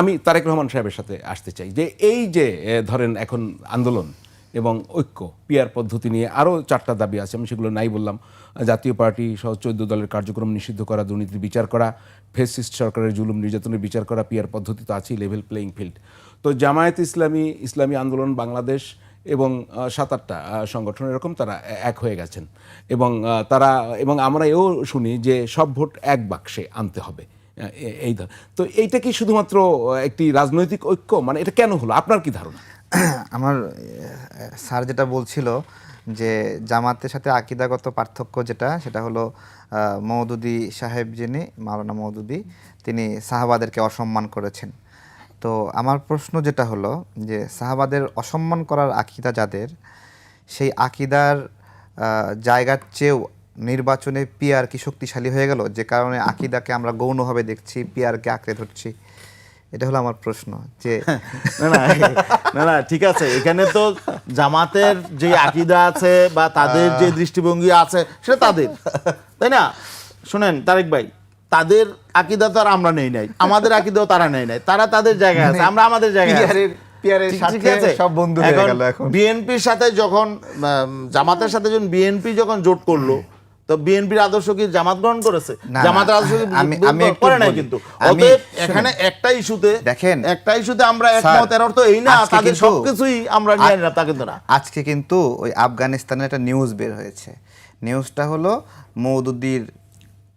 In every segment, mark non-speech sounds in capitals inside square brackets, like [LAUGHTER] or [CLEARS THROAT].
আমি তারেক রহমান সাহেবের সাথে আসতে চাই যে এই যে ধরেন এখন আন্দোলন এবং ঐক্য, পিয়ার পদ্ধতি নিয়ে আরও চারটা দাবি আছে, আমি সেগুলো নাই বললাম। জাতীয় পার্টি সহ চৌদ্দ দলের কার্যক্রম নিষিদ্ধ করা, দুর্নীতির বিচার করা, ফেসিস্ট সরকারের জুলুম নির্যাতনের বিচার করা, পিয়ার পদ্ধতি তো আছেই লেভেল প্লেইং ফিল্ড তো জামায়াত ইসলামী ইসলামী আন্দোলন, বাংলাদেশ এবং সাত আটটা সংগঠন এরকম তারা এক হয়ে গেছেন। এবং তারা, এবং আমরা এও শুনি যে সব ভোট এক বাক্সে আনতে হবে। এই তো এইটা কি শুধুমাত্র একটি রাজনৈতিক ঐক্য? মানে এটা কেন হলো? আপনার কি ধারণা? [CLEARS THROAT] আমার স্যার যেটা বলছিল যে জামাতের সাথে আকিদাগত পার্থক্য যেটা সেটা হলো আহ, মওদুদি সাহেব যিনি মাওলানা মওদুদি তিনি সাহাবাদেরকে অসম্মান করেছেন। তো আমার প্রশ্ন যেটা হলো যে সাহাবাদের অসম্মান করার আকিদা যাদের সেই আকিদার জায়গার চেয়েও নির্বাচনে পিয়ার কি শক্তিশালী হয়ে গেল? যে কারণে আকিদাকে আমরা গৌণভাবে দেখছি পিয়ারকে আঁকড়ে ধরছি। এটা হলো আমার প্রশ্ন যে [LAUGHS] না না ঠিক আছে। এখানে তো জামাতের যে আকিদা আছে বা তাদের যে দৃষ্টিভঙ্গি আছে সেটা তাদের তাই না? শুনেন তারেক ভাই তাদের আকিদা তো আর আমরা নেই নাই। আমাদের আকিদাও তারা নেই নাই। তারা তাদের জায়গায় আছে আমরা আমাদের জায়গায় পিয়ারের- সাথে? সব বন্ধু হয়ে গেল এখন। বিএনপির সাথে যখন জামাতের সাথে যখন বিএনপি যখন জোট করল তো বিএনপির আদর্শ কি জামাত গ্রহণ করেছে? জামাতের আদর্শ আমি- আমি করে নাই কিন্তু? অতএব এখানে একটা ইস্যুতে দেখেন, একটা ইস্যুতে আমরা একমত এর অর্থ এই না তাদের সবকিছুই আমরা তা কিন্তু না। আজকে কিন্তু ওই আফগানিস্তানের একটা নিউজ বের হয়েছে। নিউজটা হলো মৌদুদির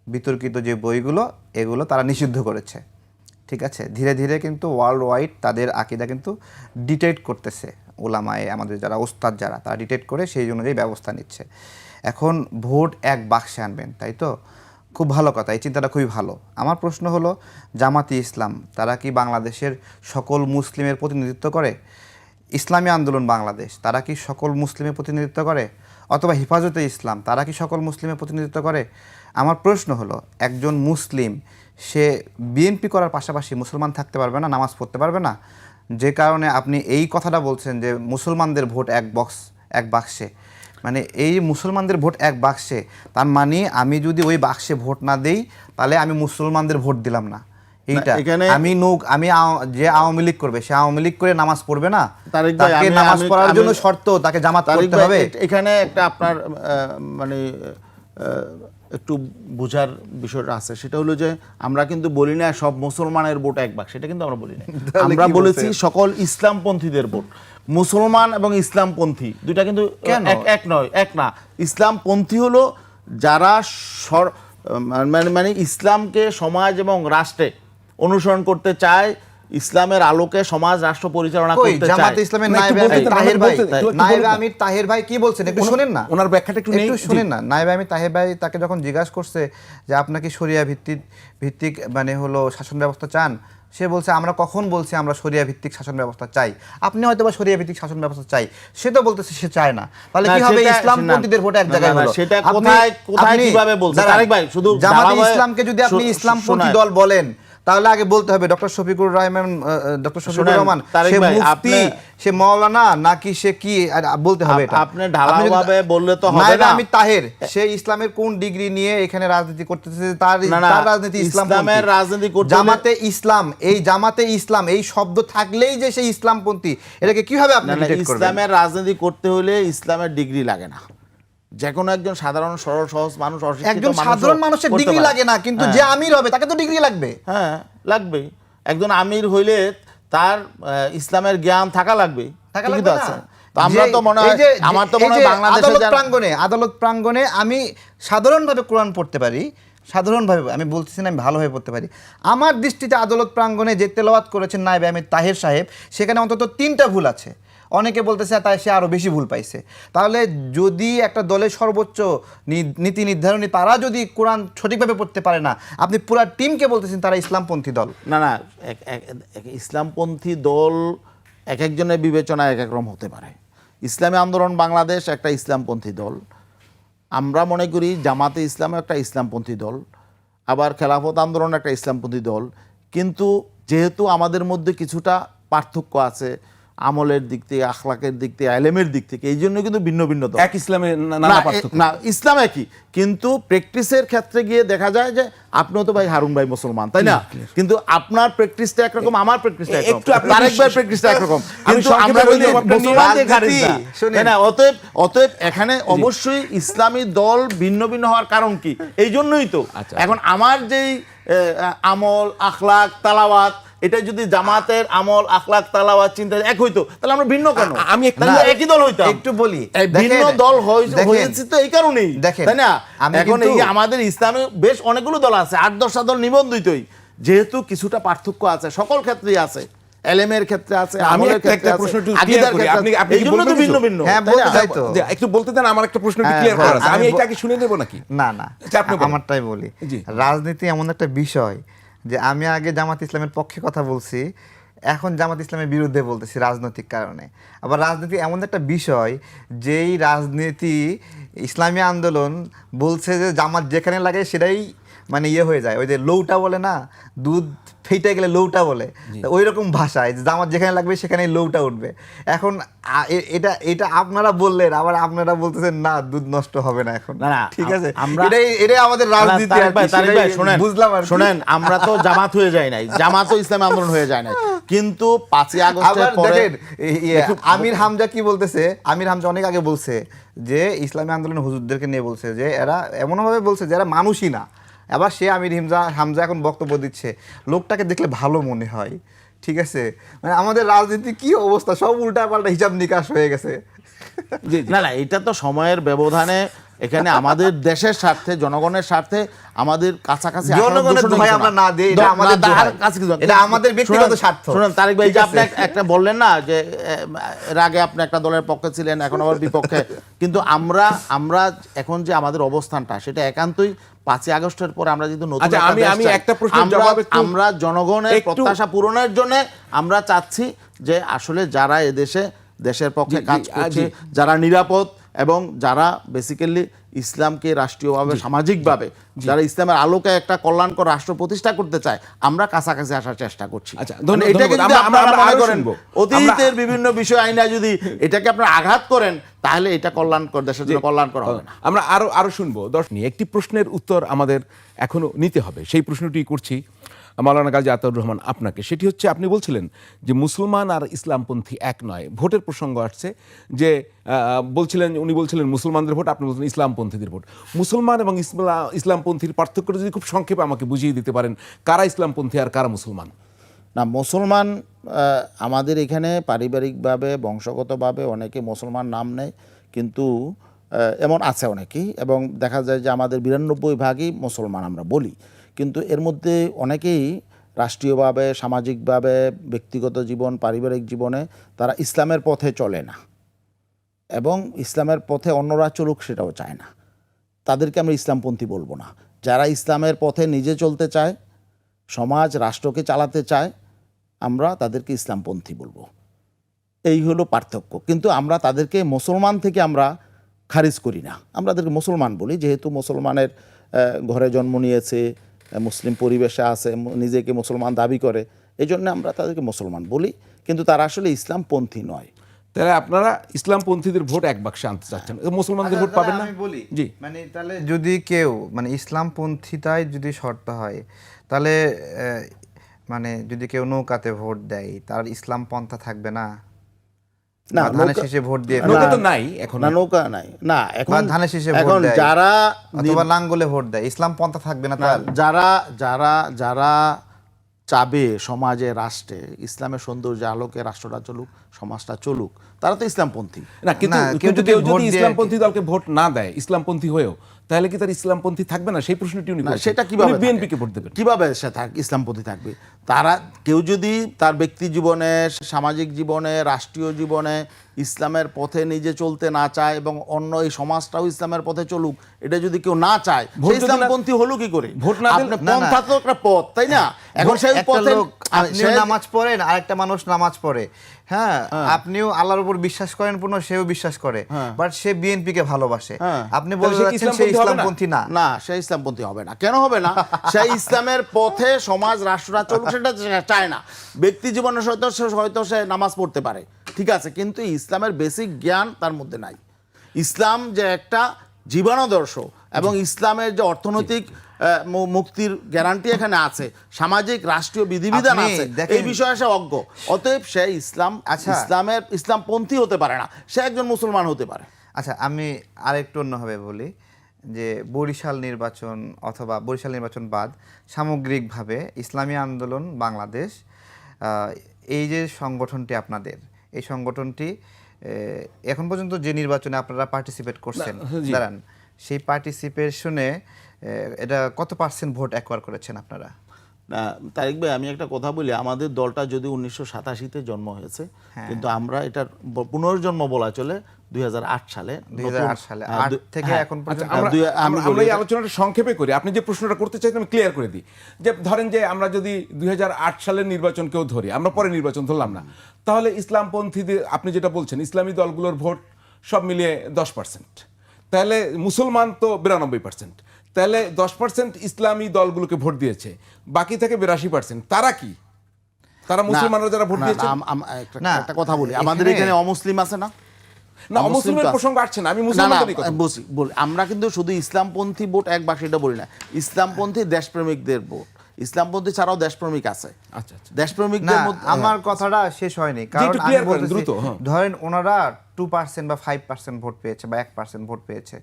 বিতর্কিত যে বইগুলো এগুলো তারা নিষিদ্ধ করেছে। ঠিক আছে? ধীরে ধীরে কিন্তু ওয়ার্ল্ড ওয়াইড তাদের আকিদা কিন্তু ডিটেক্ট করতেছে। ওলামায়ে, আমাদের যারা ওস্তাদ যারা, তারা ডিটেক্ট করে সেই অনুযায়ী ব্যবস্থা নিচ্ছে। এখন ভোট এক বাক্সে আনবেন, তাই তো? খুব ভালো কথা, এই চিন্তাটা খুবই ভালো। আমার প্রশ্ন হলো, জামাতি ইসলাম, তারা কি বাংলাদেশের সকল মুসলিমের প্রতিনিধিত্ব করে? ইসলামী আন্দোলন বাংলাদেশ, তারা কি সকল মুসলিমের প্রতিনিধিত্ব করে? অথবা হেফাজতে ইসলাম, তারা কি সকল মুসলিমের প্রতিনিধিত্ব করে? আমার প্রশ্ন হলো, একজন মুসলিম, সে বিএনপি করার পাশাপাশি মুসলমান থাকতে পারবে না, নামাজ পড়তে পারবে না? যে কারণে আপনি এই কথাটা বলছেন যে মুসলমানদের ভোট এক বক্স এক বাক্সে। মানে এই মুসলমানদের ভোট এক বাক্সে তার মানে আমি যদি ওই বাক্সে ভোট না দেই তাহলে আমি মুসলমানদের ভোট দিলাম না। এইটা। এখানে- আমি নৌক আমি যে আওয়ামী লীগ করবে সে আওয়ামী লীগ করে নামাজ পড়বে না। তাকে নামাজ পড়ার জন্য শর্ত তাকে জামাত করতে হবে। এখানে একটা আপনার মানে একটু বোঝার বিষয়টা আছে। সেটা হলো যে আমরা কিন্তু বলি না সব মুসলমানের ভোট এক ভাগ সেটা কিন্তু আমরা বলি না। [LAUGHS] আমরা বলেছি? সকল ইসলামপন্থীদের ভোট। মুসলমান এবং ইসলামপন্থী দুইটা কিন্তু এক এক নয় এক না। ইসলামপন্থী হলো যারা মানে মানে ইসলামকে সমাজ এবং রাষ্ট্রে অনুসরণ করতে চায় ইসলামের আলোকে সমাজ রাষ্ট্র পরিচালনা করতে চায়। জামাত ইসলামের নায়েবে আমির তাহের ভাই নায়েবে আমির তাহের ভাই কি বলছেন? একটু শুনেন না। ওনার ব্যাখ্যাটা একটু একটু শুনেন না। নায়েবে আমি তাহের ভাই তাকে যখন জিজ্ঞাসা করছে যে আপনাকে শরিয়া ভিত্তিক ভিত্তিক মানে হলো শাসন ব্যবস্থা চান? সে বলছে আমরা কখন বলছি আমরা শরিয়া ভিত্তিক শাসন ব্যবস্থা চাই? আপনি হয়তো বা শরিয়া ভিত্তিক শাসন ব্যবস্থা চাই। সে তো বলতেছে সে চায় না। তাহলে কি হবে? সেটা- ইসলামপন্থীদের ভোট এক জায়গায় হলো। সেটা কোথায়- কোথায় কীভাবে বলছে? দাঁড়ান, তারেক ভাই, শুধু জামাতে ইসলামকে যদি আপনি শো- ইসলামপন্থী দল বলেন তাহলে আগে বলতে হবে ডক্টর শফিকুর রহমান ডক্টর শফিকুর রহমান সে মুফতি সে মৌলানা নাকি সে কি? আর বলতে হবে এটা। আপনি ঢালাওভাবে বললে তো হবে না। আমির তাহের। সে ইসলামের কোন ডিগ্রি নিয়ে এখানে রাজনীতি করতেছে তার তার রাজনীতি ইসলাম ইসলামের রাজনীতি করতে জামাতে ইসলাম এই জামাতে ইসলাম এই শব্দ থাকলেই যে সে ইসলামপন্থী এটাকে কীভাবে আপনি ইসলামের রাজনীতি করতে হলে ইসলামের ডিগ্রি লাগে না। যে কোনো একজন সাধারণ সরল সহজ মানুষ একজন সাধারণ মানুষের ডিগ্রি লাগে না কিন্তু যে আমির হবে তাকে তো ডিগ্রি লাগবে। হ্যাঁ লাগবে একজন আমির হইলে তার ইসলামের জ্ঞান থাকা লাগবে। থাকা। আছে। আমরা তো মনে হয় আমার তো মনে হয় বাংলাদেশে আদালত যারা- প্রাঙ্গণে আদালত প্রাঙ্গণে আমি সাধারণভাবে কোরআন পড়তে পারি। সাধারণভাবে আমি বলতেছি না আমি ভালোভাবে পড়তে পারি। আমার দৃষ্টিতে আদালত প্রাঙ্গণে যে তেলাওয়াত করেছেন নাইব আহমেদ তাহের সাহেব সেখানে অন্তত তিনটা ভুল আছে। অনেকে বলতেছে তাই সে আরও বেশি ভুল পাইছে। তাহলে যদি একটা দলের সর্বোচ্চ নীতি নির্ধারণী তারা যদি কোরআন সঠিকভাবে পড়তে পারে না, আপনি পুরা টিমকে বলতেছেন তারা ইসলামপন্থী দল। না না ইসলামপন্থী দল এক একজনের বিবেচনা এক এক রকম হতে পারে। ইসলামী আন্দোলন বাংলাদেশ একটা ইসলামপন্থী দল। আমরা মনে করি জামাতে ইসলাম একটা ইসলামপন্থী দল, আবার খেলাফত আন্দোলন একটা ইসলামপন্থী দল। কিন্তু যেহেতু আমাদের মধ্যে কিছুটা পার্থক্য আছে আমলের দিক থেকে আখলাকের দিক থেকে আলেমের দিক থেকে এই জন্য কিন্তু ভিন্ন ভিন্ন এক ইসলামে না- ইসলাম একই। কিন্তু প্র্যাকটিসের ক্ষেত্রে গিয়ে দেখা যায় যে আপনিও তো ভাই হারুন ভাই মুসলমান তাই না? কিন্তু আপনার প্র্যাকটিসটা একরকম আমার প্র্যাকটিসটা একরকম। ভাই প্র্যাকটিসটা একরকম। কিন্তু আমরা আপনার মুসলমানদের না। তাই না? অতএব অতএব এখানে অবশ্যই ইসলামী দল ভিন্ন ভিন্ন হওয়ার কারণ কি? এই জন্যই তো। আচ্ছা। এখন আমার যেই আমল আখলাক তালাওয়াত এটা যদি জামাতের আমল আখলাক তালাওয়াত চিন্তা এক হইতো তাহলে আমরা ভিন্ন কেন? আমি একই দল হইতাম। একটু বলি। ভিন্ন দল হয়েছে তো এই কারণেই দেখেন, তাই না? এখন এই আমাদের ইসলামে বেশ অনেকগুলো দল আছে আট দশটা দল নিবন্ধিতই। যেহেতু কিছুটা পার্থক্য আছে সকল ক্ষেত্রেই আছে। এলেমের ক্ষেত্রে আছে আমি একটা- ক্ষেত্রে প্রশ্ন একটু clear করি। আপনি- আপনি কি এই জন্য তো বলবেন ভিন্ন ভিন্ন। হ্যাঁ, বলতে চাই তো। যে একটু বলতে দেন আমার একটা প্রশ্ন ক্লিয়ার হ্যাঁ, করা আছে। আমি এটা কি শুনে দেবো নাকি? না না আচ্ছা, আপনি আমারটাই বলি। রাজনীতি এমন একটা বিষয় যে আমি আগে জামাত ইসলামের পক্ষে কথা বলছি, এখন জামাত ইসলামের বিরুদ্ধে বলতেছি রাজনৈতিক কারণে। আবার রাজনীতি এমন একটা বিষয়, যেই রাজনীতি ইসলামী আন্দোলন বলছে যে জামাত যেখানে লাগে সেটাই মানে ইয়ে হয়ে যায় ওই যে লৌটা বলে না দুধ ফেটে গেলে লৌটা বলে। ওই রকম ভাষায় যে জামাত যেখানে লাগবে সেখানেই লৌটা উঠবে। এখন এটা এটা আপনারা বললেন আবার আপনারা বলতেছেন না দুধ নষ্ট হবে না এখন। না, ঠিক আছে? এটাই এটাই আমাদের রাজনীতি বুঝলাম আর। শোনেন আমরা তো জামাত হয়ে যাই নাই জামাত ইসলাম আন্দোলন হয়ে যায় নাই। কিন্তু পাঁচই আগস্টের পরে আমির হামজা কি বলতেছে? আমির হামজা অনেক আগে বলছে যে ইসলামী আন্দোলন হুজুরদেরকে নিয়ে বলছে যে এরা এমনভাবে বলছে যে এরা মানুষই না। আবার সে আমির হিমজা হামজা এখন বক্তব্য দিচ্ছে। লোকটাকে দেখলে ভালো মনে হয় ঠিক আছে? মানে আমাদের রাজনীতি কি অবস্থা? সব উল্টা পাল্টা হিসাব নিকাশ হয়ে গেছে। না না এটা তো সময়ের ব্যবধানে এখানে আমাদের দেশের স্বার্থে জনগণের স্বার্থে আমাদের কাছাকাছি জনগণের দোহাই আমরা না। না এটা আমাদের না, তার দোহাই। কাছে এটা আমাদের ব্যক্তিগত স্বার্থ। শুনেন তারেক ভাই যে আপনি একটা বললেন না যে এর আগে আপনি একটা দলের পক্ষে ছিলেন এখন আবার বিপক্ষে। কিন্তু আমরা আমরা এখন যে আমাদের অবস্থানটা সেটা একান্তই পাঁচই আগস্টের পর আমরা যদি নতুন আচ্ছা, একটা আমি- আমি একটা প্রশ্ন আমরা- আমরা জনগণের প্রত্যাশা পূরণের জন্য আমরা চাচ্ছি যে আসলে যারা এদেশে দেশের পক্ষে কাজ করছে যারা নিরাপদ এবং যারা বেসিক্যালি ইসলামকে রাষ্ট্রীয়ভাবে সামাজিকভাবে যারা ইসলামের আলোকে একটা কল্যাণকর রাষ্ট্র প্রতিষ্ঠা করতে চায় আমরা কাছাকাছি আসার চেষ্টা করছি। আচ্ছা, মানে। অতীতের বিভিন্ন বিষয় আইনা যদি এটাকে আপনারা আঘাত করেন তাহলে এটা কল্যাণকর দেশের জন্য কল্যাণকর হবে না। আমরা আরও আরও শুনব। দর্শক নিয়ে একটি প্রশ্নের উত্তর আমাদের এখনও নিতে হবে। সেই প্রশ্নটি করছি। মাওলানা গাজী আতাউর রহমান আপনাকে। সেটি হচ্ছে আপনি বলছিলেন যে মুসলমান আর ইসলামপন্থী এক নয়। ভোটের প্রসঙ্গ আসছে যে বলছিলেন, উনি বলছিলেন মুসলমানদের ভোট, আপনি বলছিলেন ইসলামপন্থীদের ভোট। মুসলমান এবং ইসলাম ইসলামপন্থীর পার্থক্যটা যদি খুব সংক্ষেপে আমাকে বুঝিয়ে দিতে পারেন, কারা ইসলামপন্থী আর কারা মুসলমান? না, মুসলমান আমাদের এখানে পারিবারিকভাবে, বংশগতভাবে অনেকে মুসলমান নাম নেয়, কিন্তু এমন আছে অনেকেই, এবং দেখা যায় যে আমাদের বিরানব্বই ভাগই মুসলমান আমরা বলি। কিন্তু এর মধ্যে অনেকেই রাষ্ট্রীয়ভাবে, সামাজিকভাবে, ব্যক্তিগত জীবন, পারিবারিক জীবনে তারা ইসলামের পথে চলে না। এবং ইসলামের পথে অন্যরা চলুক সেটাও চায় না। তাদেরকে আমরা ইসলামপন্থী বলব না। যারা ইসলামের পথে নিজে চলতে চায়, সমাজ, রাষ্ট্রকে চালাতে চায়, আমরা তাদেরকে ইসলামপন্থী বলব। এই হলো পার্থক্য। কিন্তু আমরা তাদেরকে মুসলমান থেকে আমরা খারিজ করি না। আমরা তাদেরকে মুসলমান বলি, যেহেতু মুসলমানের ঘরে জন্ম নিয়েছে মুসলিম পরিবেশে আছে নিজেকে মুসলমান দাবি করে এই জন্য আমরা তাদেরকে মুসলমান বলি। কিন্তু তারা আসলে ইসলামপন্থী নয়। তাহলে আপনারা ইসলামপন্থীদের ভোট এক বাক্সে আনতে চাচ্ছেন। মুসলমানদের ভোট পাবেন না? বলি জি। মানে তাহলে যদি কেউ মানে ইসলামপন্থীতায় যদি শর্ত হয় তাহলে মানে যদি কেউ নৌকাতে ভোট দেয় তার ইসলাম পন্থা থাকবে না? না, ধানের শেষে ভোট দিয়ে নৌকা তো নাই এখন। না নৌকা নাই। না এখন ধানের শীষে এখন যারা অথবা লাঙ্গলে ভোট দেয় ইসলাম পন্থা থাকবে না তার যারা যারা যারা চাবে সমাজে রাষ্ট্রে ইসলামের সৌন্দর্য আলোকে রাষ্ট্রটা চলুক সমাজটা চলুক তারা তো ইসলামপন্থী। না কিন্তু কেউ যদি যদি ইসলামপন্থী দলকে ভোট না দেয় ইসলামপন্থী হয়েও তাহলে কি তার ইসলামপন্থী থাকবে না? সেই প্রশ্নটি উনি না সেটা কীভাবে বিএনপি কে ভোট দেবেন। কীভাবে সে থাক ইসলামপন্থী থাকবে? তারা কেউ যদি তার ব্যক্তি জীবনে সামাজিক জীবনে রাষ্ট্রীয় জীবনে ইসলামের পথে নিজে চলতে না চায় এবং অন্য এই সমাজটাও ইসলামের পথে চলুক এটা যদি কেউ না চায় ইসলামপন্থী হলো কি করে? ভোট না দিলে-। পন্থা তো একটা পথ তাই না? এখন সেই পথে নামাজ পড়েন আরেকটা মানুষ নামাজ পড়ে। হ্যাঁ আপনিও আল্লাহর উপর বিশ্বাস করেন পূর্ণ সেও বিশ্বাস করে। বাট সে বিএনপি কে ভালোবাসে। হ্যাঁ। আপনি সে যাচ্ছেন সে ইসলামপন্থী না? না সে ইসলামপন্থী হবে না। কেন হবে না? সে ইসলামের পথে সমাজ রাষ্ট্রটা চলুক সেটা চায় না। ব্যক্তি জীবনে হয়তো সে হয়তো সে নামাজ পড়তে পারে। ঠিক আছে কিন্তু ইসলামের বেসিক জ্ঞান তার মধ্যে নাই। ইসলাম যে একটা জীবনাদর্শ এবং ইসলামের যে অর্থনৈতিক আহ, মুক্তির গ্যারান্টি এখানে আছে সামাজিক রাষ্ট্রীয় বিধিবিধান আছে এই বিষয়ে সে অজ্ঞ। অতএব সে ইসলাম আচ্ছা। ইসলামের ইসলামপন্থী হতে পারে না সে একজন মুসলমান হতে পারে। আচ্ছা আমি আরেকটু অন্যভাবে বলি যে বরিশাল নির্বাচন অথবা বরিশাল নির্বাচন বাদ সামগ্রিকভাবে ইসলামী আন্দোলন বাংলাদেশ আহ, এই যে সংগঠনটি আপনাদের এই সংগঠনটি এখন পর্যন্ত যে নির্বাচনে আপনারা পার্টিসিপেট করছেন দাঁড়ান। সেই পার্টিসিপেশনে এটা কত পার্সেন্ট ভোট অ্যাকোয়ার করেছেন আপনারা? না তারিক ভাই আমি একটা কথা বলি আমাদের দলটা যদি উনিশশো সাতাশিতে জন্ম হয়েছে হ্যাঁ। কিন্তু আমরা এটার পুনর্জন্ম বলা চলে দুই সালে। সালে, নতুন- আট দু- থেকে হ্যাঁ। এখন আচ্ছা পর্যন্ত আমরা এই আলোচনাটা সংক্ষেপে করি। আপনি যে প্রশ্নটা করতে চাইছেন আমি ক্লিয়ার করে দিই। যে ধরেন যে আমরা যদি দুই হাজার আট সালের নির্বাচনকেও ধরি আমরা পরে নির্বাচন ধরলাম না। তাহলে ইসলামপন্থীদের আপনি যেটা বলছেন ইসলামী দলগুলোর ভোট সব মিলিয়ে দশ পার্সেন্ট তাহলে মুসলমান তো বিরানব্বই পার্সেন্ট তাহলে দশ পার্সেন্ট ইসলামী দলগুলোকে ভোট দিয়েছে বাকি থেকে বিরাশি পার্সেন্ট তারা কি? তারা মুসলমানরা যারা ভোট দিয়েছে? একটা- কথা বলি। আমাদের এখানে- অমুসলিম আছে না? না অমুসলিম মুসলিমের প্রসঙ্গ আসছে না আমি না না মুসলমানদেরই কথা বলছি। বলছি বলি আমরা কিন্তু শুধু ইসলামপন্থী ভোট একবার সেটা বলি না। ইসলামপন্থী দেশপ্রেমিকদের ভোট। ইসলামপন্থী ছাড়াও দেশপ্রেমিক আছে। আচ্ছা আচ্ছা। মধ্যে আমার কথাটা শেষ হয়নি কারণ হ্যাঁ। ধরেন ওনারা টু পার্সেন্ট বা ফাইভ পার্সেন্ট ভোট পেয়েছে বা এক পার্সেন্ট ভোট পেয়েছে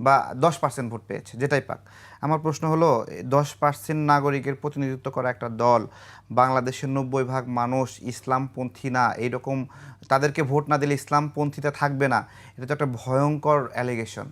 বা দশ পার্সেন্ট ভোট পেয়েছে যেটাই পাক। আমার প্রশ্ন হলো দশ পার্সেন্ট নাগরিকের প্রতিনিধিত্ব করা একটা দল বাংলাদেশের নব্বই ভাগ মানুষ ইসলামপন্থী না এইরকম তাদেরকে ভোট না দিলে ইসলামপন্থীতে থাকবে না এটা তো একটা ভয়ঙ্কর অ্যালিগেশন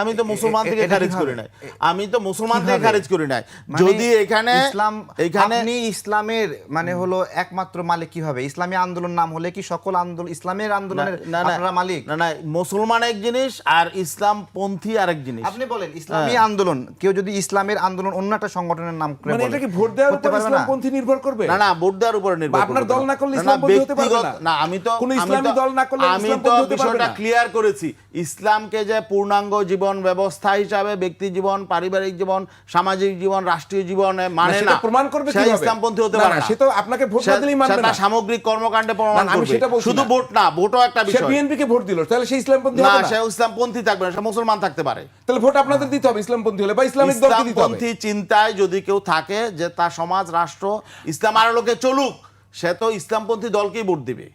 আমি তো মুসলমান থেকে খারিজ করি নাই। আমি তো মুসলমান থেকে খারিজ করি নাই। মানে যদি এখানে ইসলাম এখানে আপনি ইসলামের মানে হলো একমাত্র মালিক কি হবে ইসলামী আন্দোলন নাম হলে কি সকল আন্দোলন ইসলামের আন্দোলনের আপনারা মালিক? না না মুসলমান এক জিনিস আর ইসলাম পন্থী আরেক জিনিস। আপনি বলেন ইসলামী আন্দোলন কেউ যদি ইসলামের আন্দোলন অন্য একটা সংগঠনের নাম করে মানে এটা কি ভোট দেওয়ার উপর পারবে না? ইসলামপন্থী নির্ভর করবে? না না ভোট দেওয়ার উপরে নির্ভর বা আপনার দল না। করলে না, ইসলামপন্থী হতে পারবে না। না আমি তো কোনো ইসলামী দল না করলে আমি তো ইসলামপন্থী হতে পারবে বিষয়টা না। ক্লিয়ার করেছি। ইসলামকে যে পূর্ণাঙ্গ জীবন ব্যবস্থা হিসাবে ব্যক্তি জীবন পারিবারিক জীবন সামাজিক জীবন রাষ্ট্রীয় জীবনে মানে না প্রমাণ করবে সে ইসলামপন্থী হতে পারে না, সে তো আপনাকে ভোট না দিলেই মানবে না। সামগ্রিক কর্মকাণ্ডে প্রমাণ করবে। সেটা শুধু ভোট না ভোটও একটা বিষয় সে বিএনপি কে ভোট দিল তাহলে সে ইসলামপন্থী হবে না? সে ইসলামপন্থী থাকবে না সে মুসলমান থাকতে পারে। তাহলে ভোট আপনাদের দিতে হবে ইসলামপন্থী হলে বা ইসলামিক দলকে দিতে হবে। ইসলামপন্থী চিন্তায় যদি কেউ থাকে যে তার সমাজ রাষ্ট্র ইসলাম আলোকে চলুক সে তো ইসলামপন্থী দলকেই ভোট দিবে।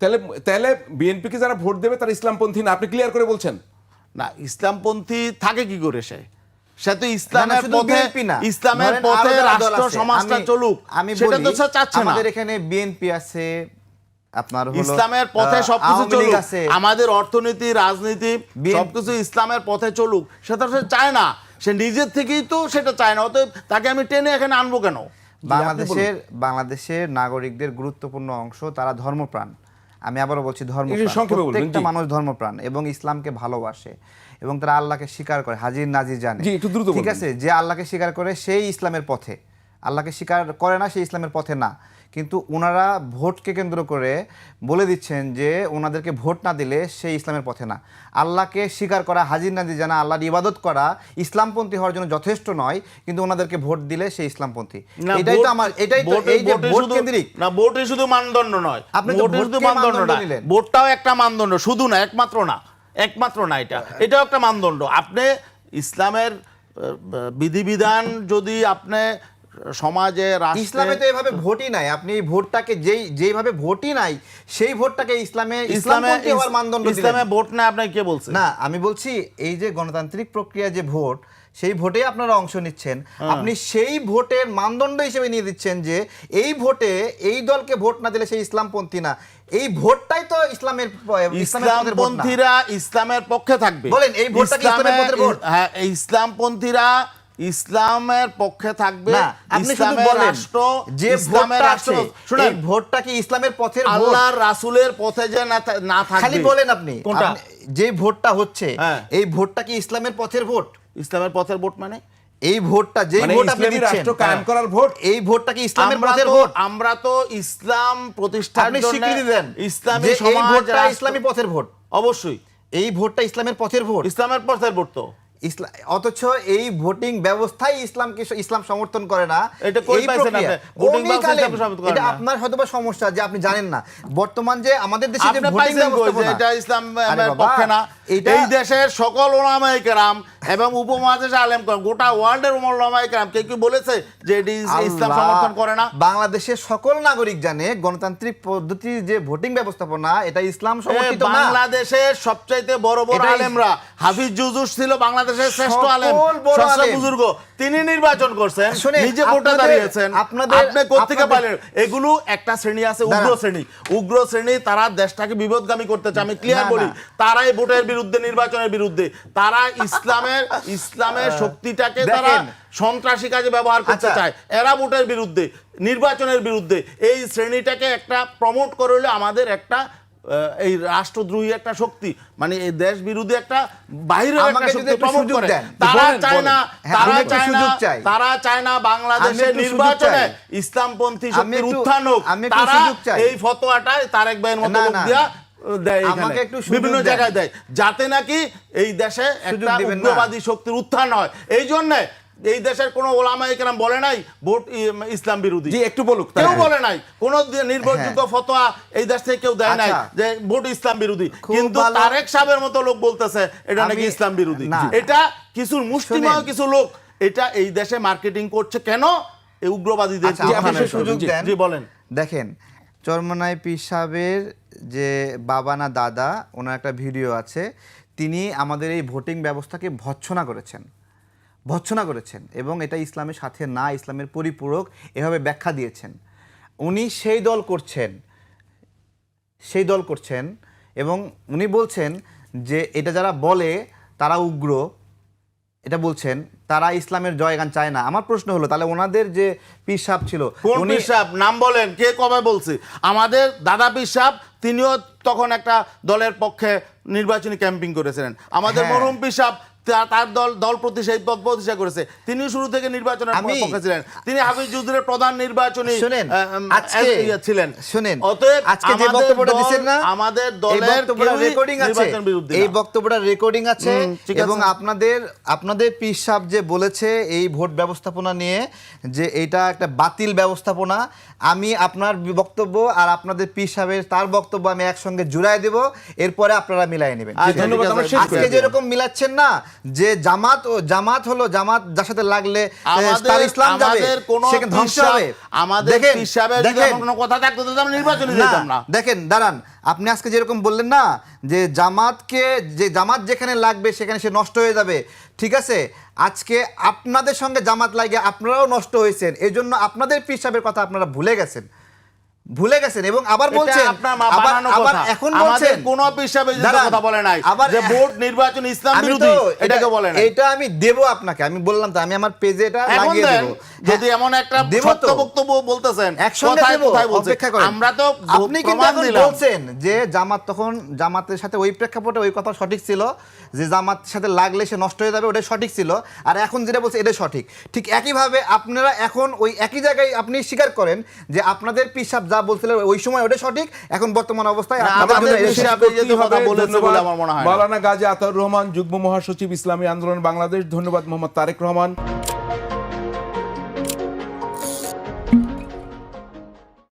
তাহলে তাহলে বিএনপি কে যারা ভোট দেবে তারা ইসলামপন্থী না আপনি ক্লিয়ার করে বলছেন? না ইসলামপন্থী থাকে কি করে সে? সে তো ইসলামের পথে ইসলামের পথে রাষ্ট্র সমাজটা চলুক আমি সেটা তো চাচ্ছে না। আমাদের এখানে বিএনপি আছে আপনার ইসলামের পথে সবকিছু চলুক। আমাদের অর্থনীতি রাজনীতি সবকিছু ইসলামের পথে চলুক। সেটা সে চায় না। সে নিজের থেকেই তো সেটা চায় না অতএব তাকে আমি টেনে এখানে আনব কেন? বাংলাদেশের বাংলাদেশের নাগরিকদের গুরুত্বপূর্ণ অংশ তারা ধর্মপ্রাণ। আমি আবারও বলছি ধর্ম প্রত্যেকটা মানুষ ধর্মপ্রাণ এবং ইসলামকে ভালোবাসে এবং তারা আল্লাহকে স্বীকার করে হাজির নাজির জানে। ঠিক আছে? যে আল্লাহকে স্বীকার করে সেই ইসলামের পথে। আল্লাহকে স্বীকার করে না সেই ইসলামের পথে না। কিন্তু ওনারা ভোটকে কেন্দ্র করে বলে দিচ্ছেন যে ওনাদেরকে ভোট না দিলে সেই ইসলামের পথে না। আল্লাহকে স্বীকার করা হাজির নাজির জানা আল্লাহর ইবাদত করা ইসলামপন্থী হওয়ার জন্য যথেষ্ট নয় কিন্তু ওনাদেরকে ভোট দিলে সেই ইসলামপন্থী। এটাই তো আমার এটাই তো এই যে ভোট কেন্দ্রিক। না ভোটে শুধু মানদণ্ড নয়। আপনি শুধু মানদণ্ড না। ভোটটাও একটা মানদণ্ড শুধু না একমাত্র না একমাত্র না এটা। এটাও একটা মানদণ্ড। আপনি ইসলামের বিধিবিধান যদি আপনি সমাজে ইসলামে তো এভাবে ভোটই নাই আপনি ভোটটাকে যেই যেইভাবে ভোটই নাই সেই ভোটটাকে ইসলামে ইসলামে মানদণ্ড ইসলামে ভোট না আপনাকে কে বলছে না আমি বলছি এই যে গণতান্ত্রিক প্রক্রিয়া যে ভোট সেই ভোটে আপনারা অংশ নিচ্ছেন হ্যাঁ। আপনি সেই ভোটের মানদণ্ড হিসেবে নিয়ে দিচ্ছেন যে এই ভোটে এই দলকে ভোট না দিলে সেই ইসলামপন্থী না এই ভোটটাই তো ইসলামের। ইসলামপন্থীরা ইসলামের পক্ষে থাকবে বলেন, এই ভোটটা ইসলামের পথের ভোট? হ্যাঁ ইসলামপন্থীরা ইসলামের পক্ষে থাকবে আপনি শুধু ইসলামের বলেন রাষ্ট্র যে ইসলামের রাষ্ট্র আছে ভোটটা কি ইসলামের পথের আল্লাহর রাসূলের পথে যে না থাকবে। খালি বলেন আপনি কোনটা? যে ভোটটা হচ্ছে হ্যাঁ। এই ভোটটা কি ইসলামের পথের ভোট? ইসলামের পথের ভোট মানে? এই ভোটটা যেই মানে ভোট আপনি দিচ্ছেন রাষ্ট্র কায়েম করার ভোট? এই ভোটটা কি ইসলামের আমরা পথের তো ভোট? আমরা তো ইসলাম প্রতিষ্ঠার জন্য স্বীকৃতি দেন ইসলামী যে এই সমাজ ভোটটা ইসলামী পথের ভোট। অবশ্যই। এই ভোটটা ইসলামের পথের ভোট। ইসলামের পথের ভোট তো। ইসলাম অথচ এই ভোটিং ব্যবস্থাই ইসলামকে ইসলাম সমর্থন করে না। এটা কই পাইছেন আপনি? ব্যবস্থা আপনার সমস্যা যে আপনি জানেন না। বর্তমান যে আমাদের দেশে যে ভোটিং এটা ইসলাম পক্ষে না। এই দেশের সকল ওলামায়ে কেরাম এবং উপমহাদেশে আলেম গোটা ওয়ার্ল্ডের ওলামায়ে কেরাম কে কি বলেছে যে এটি ইসলাম সমর্থন করে না। বাংলাদেশের সকল নাগরিক জানে গণতান্ত্রিক পদ্ধতির যে ভোটিং ব্যবস্থাপনা এটা ইসলাম সমর্থিত না। বাংলাদেশের সবচাইতে বড় বড় আলেমরা হাফিজ জুজুস ছিল বাংলাদেশের শ্রেষ্ঠ আলেম আলেম। বুজুর্গ তিনি নির্বাচন করছেন নিজে ভোটে দাঁড়িয়েছেন। আপনাদের- আপনি কোথেকে পাইলেন? এগুলো একটা শ্রেণি আছে উগ্র শ্রেণি। উগ্র শ্রেণি তারা দেশটাকে বিপদগামী করতে চায় আমি ক্লিয়ার বলি। তারাই ভোটের বিরুদ্ধে নির্বাচনের বিরুদ্ধে। তারা ইসলামের ইসলামের শক্তিটাকে তারা সন্ত্রাসী কাজে ব্যবহার করতে আচ্ছা। চায়। এরা ভোটের বিরুদ্ধে নির্বাচনের বিরুদ্ধে। এই শ্রেণীটাকে একটা প্রমোট করে হলে আমাদের একটা এই রাষ্ট্রদ্রোহী একটা শক্তি মানে এই দেশ বিরোধী একটা বাইরের একটা শক্তি প্রমোট করে। তারা চায় না হ্যাঁ, তারা চায় না তারা চায় না বাংলাদেশের নির্বাচনে ইসলামপন্থী শক্তির উত্থান হোক। তারা এই ফতোয়াটাই তারেক ভাইয়ের মতো লোক দিয়া দেয় আমাকে একটু বিভিন্ন জায়গায় দেয়। যাতে নাকি এই দেশে একটা উগ্রবাদী শক্তির উত্থান হয়। এই জন্যে এই দেশের কোনো ওলামা একরাম বলে নাই ভোট ইসলাম বিরোধী। জি একটু বলুক কেউ বলে নাই। কোন নির্ভরযোগ্য ফতোয়া এই দেশ থেকে কেউ দেয় নাই হ্যাঁ। আচ্ছা। যে ভোট ইসলাম বিরোধী। কিন্তু তারেক সাহেবের মতো লোক বলতেছে এটা নাকি ইসলাম বিরোধী। এটা কিছু মুষ্টিমেয় কিছু লোক এটা এই দেশে মার্কেটিং করছে কেন? এই উগ্রবাদীদের আচ্ছা, সুযোগ দেন। জি বলেন। দেখেন চরমনাই পীর সাহেবের যে বাবা না দাদা ওনার একটা ভিডিও আছে তিনি আমাদের এই ভোটিং ব্যবস্থাকে ভৎসনা করেছেন। ভৎসনা করেছেন এবং এটা ইসলামের সাথে না ইসলামের পরিপূরক এভাবে ব্যাখ্যা দিয়েছেন। উনি সেই দল করছেন সেই দল করছেন এবং উনি বলছেন যে এটা যারা বলে তারা উগ্র। এটা বলছেন তারা ইসলামের জয়গান চায় না। আমার প্রশ্ন হলো তাহলে ওনাদের যে পীর সাহেব ছিল পিসাব? নাম বলেন কে কবে বলছে? আমাদের দাদা পিসাব তিনিও তখন একটা দলের পক্ষে নির্বাচনী ক্যাম্পিং করেছিলেন। আমাদের হ্যাঁ। মরুম পিসাব তার দল দল প্রতিষ্ঠা পদ প্রতিষ্ঠা করেছে। তিনি শুরু থেকে নির্বাচনের পক্ষে ছিলেন। তিনি প্রধান নির্বাচনী ইয়ে ছিলেন। শুনেন অতএব আজকে যে বক্তব্যটা না আমাদের এই দলের রেকর্ডিং আছে। এই বক্তব্যটা রেকর্ডিং আছে এবং আপনাদের আপনাদের পীর সাহেব যে বলেছে এই ভোট ব্যবস্থাপনা নিয়ে যে এটা একটা বাতিল ব্যবস্থাপনা আমি আপনার বক্তব্য আর আপনাদের পীর সাহেবের তার বক্তব্য আমি একসঙ্গে জুড়াই দেব এরপরে আপনারা মিলাই নেবেন। আচ্ছা, আজকে যেরকম মিলাচ্ছেন না যে জামাত ও জামাত হলো জামাত যার সাথে লাগলে তার ইসলাম যাবে সেখানে ধ্বংস হবে। আমাদের দেখেন পিসাবের যদি দেখেন। এমন কোনো কথা থাকতো আমরা নির্বাচনে যেতাম না। দেখেন দাঁড়ান আপনি আজকে যেরকম বললেন না যে জামাতকে যে জামাত যেখানে লাগবে সেখানে সে নষ্ট হয়ে যাবে। ঠিক আছে? আজকে আপনাদের সঙ্গে জামাত লাগে আপনারাও নষ্ট হয়েছেন এই জন্য আপনাদের সাহেবের কথা আপনারা ভুলে গেছেন। ভুলে গেছেন এবং আবার বলছেন আপনার মা- আবার বানানো কথা। এখন বলছেন কোনো এই দাঁড়ান, কথা বলে নাই আবার যে ভোট নির্বাচন ইসলাম বিরোধী এটাকে বলে নাই। এটা আমি দেব আপনাকে আমি বললাম তো আমি আমার পেজে এটা লাগিয়ে দেব। যদি এমন একটা সত্য বক্তব্য বলতেছেন একসঙ্গে কোথায় দেব, বলছেন অপেক্ষা করেন। আমরা তো আপনি কিন্তু এখন বলছেন যে জামাত তখন জামাতের সাথে ওই প্রেক্ষাপটে ওই কথা সঠিক ছিল যে জামাতের সাথে লাগলে সে নষ্ট হয়ে যাবে ওটা সঠিক ছিল। আর এখন যেটা বলছে এটা সঠিক। ঠিক একইভাবে আপনারা এখন ওই একই জায়গায় আপনি স্বীকার করেন যে আপনাদের পিসাব যা বলছিলেন ওই সময় ওটা সঠিক এখন বর্তমান অবস্থায় না, আপনাদের আমাদের জন্য এটা পিসাব সঠিক। এই যে কথা বলেছে বলে আমার মনে হয় না। মাওলানা গাজী আতাউর রহমান যুগ্ম মহাসচিব ইসলামী আন্দোলন বাংলাদেশ ধন্যবাদ মোহাম্মদ তারেক রহমান